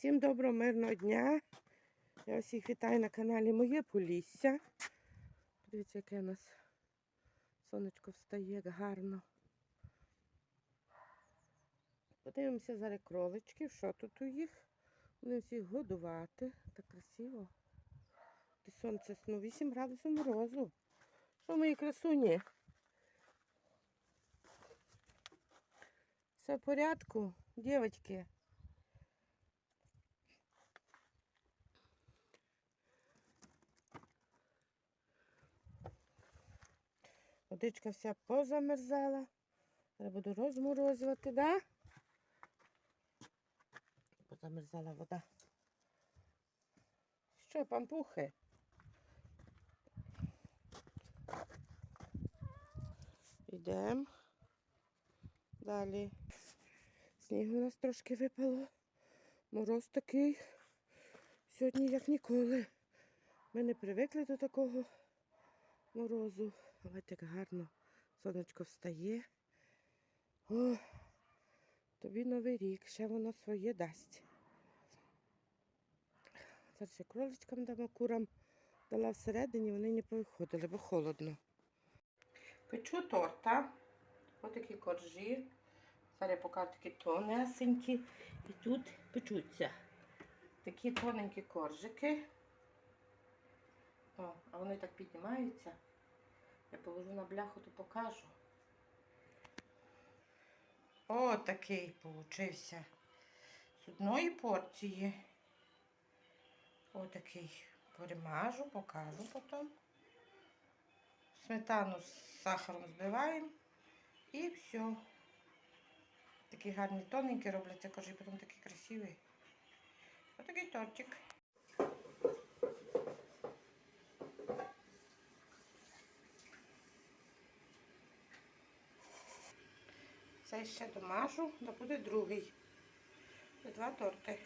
Всім доброго мирного дня. Я всіх вітаю на каналі Моє Полісся. Дивіться, яке у нас сонечко встає як гарно. Подивимося зараз кроличків, що тут у їх. Будемо всіх годувати. Так красиво. Ти сонце ну 8 градусів морозу. Що мої красуні? Все в порядку, дівчатки? Водичка вся позамерзала. Зараз буду розморозувати, да? Позамерзала вода. Що, пампухи? Йдемо. Далі. Снігу у нас трошки випало. Мороз такий. Сьогодні як ніколи. Ми не привикли до такого морозу. Але так гарно сонечко встає. О, тобі новий рік, ще воно своє дасть. Зараз ще кроличкам дамо курам дала всередині, вони не повиходили, бо холодно. Печу торта. Ось такі коржі. Зараз я покажу такі тонесенькі. І тут печуться. Такі тоненькі коржики. О, а вони так піднімаються. Я положу на бляху, то покажу. О, такий получився. З одної порції. Отакий перемажу, покажу потім. Сметану з сахаром збиваємо і все. Такі гарні тоненькі робляться, кажу, і потім такий красивий. Отакий тортик. Цей ще домажу, да буде другий. Це Два торти.